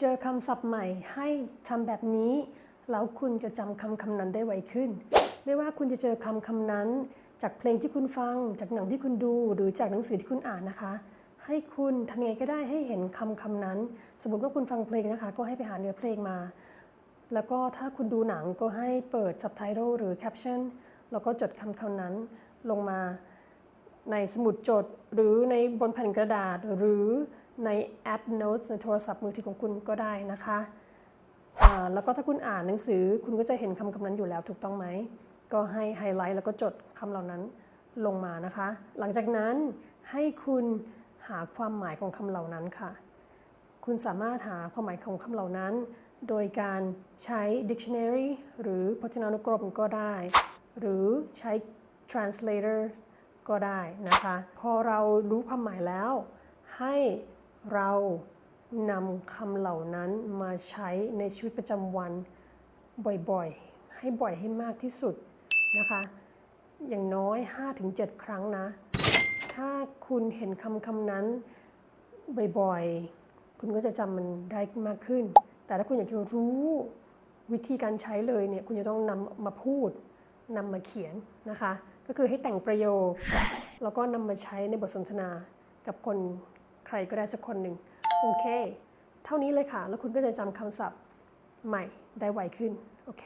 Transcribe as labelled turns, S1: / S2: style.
S1: เจอคำศัพท์ใหม่ให้ทำแบบนี้ แล้วคุณจะจำคำคำนั้นได้ไวขึ้น ไม่ว่าคุณจะเจอคำคำนั้น จากเพลงที่คุณฟัง จากหนังที่คุณดู หรือจากหนังสือที่คุณอ่านนะคะ ให้คุณทำยังไงก็ได้ให้เห็นคำคำนั้น สมมติว่าคุณฟังเพลงนะคะ ก็ให้ไปหาเนื้อเพลงมา แล้วก็ถ้าคุณดูหนังก็ให้เปิด subtitle หรือ caption แล้วก็จดคำคำนั้นลงมาในสมุดจดหรือในบนแผ่นกระดาษหรือ ในแอป Notes ในโทรศัพท์มือถือของคุณก็ได้นะคะแล้วก็ถ้าคุณอ่านหนังสือคุณก็จะเห็นคำคำนั้นอยู่แล้วถูกต้องไหม ก็ให้ไฮไลท์แล้วก็จดคำเหล่านั้นลงมานะคะ หลังจากนั้นให้คุณหาความหมายของคำเหล่านั้นค่ะ คุณสามารถหาความหมายของคำเหล่านั้น โดยการใช้ dictionary หรือพจนานุกรมก็ได้ หรือใช้ translator ก็ได้นะคะ พอเรารู้ความหมายแล้วให้ เรานำคำเหล่านั้นมาใช้ในชีวิตประจำวันบ่อยๆ ให้บ่อยให้มากที่สุดนะคะ อย่างน้อย 5-7 ครั้งนะ ถ้าคุณเห็นคำคำนั้นบ่อยๆ คุณก็จะจำมันได้มากขึ้น แต่ถ้าคุณอยากจะรู้วิธีการใช้เลยเนี่ย คุณจะต้องนำมาพูดนำมาเขียนนะคะ ก็คือให้แต่งประโยค แล้วก็นำมาใช้ในบทสนทนากับคน รก็ได้สักคนหนึ่งโอเค เท่านี้เลยค่ะ แล้วคุณก็จะจำคำศัพท์ใหม่ได้ไวขึ้น โอเค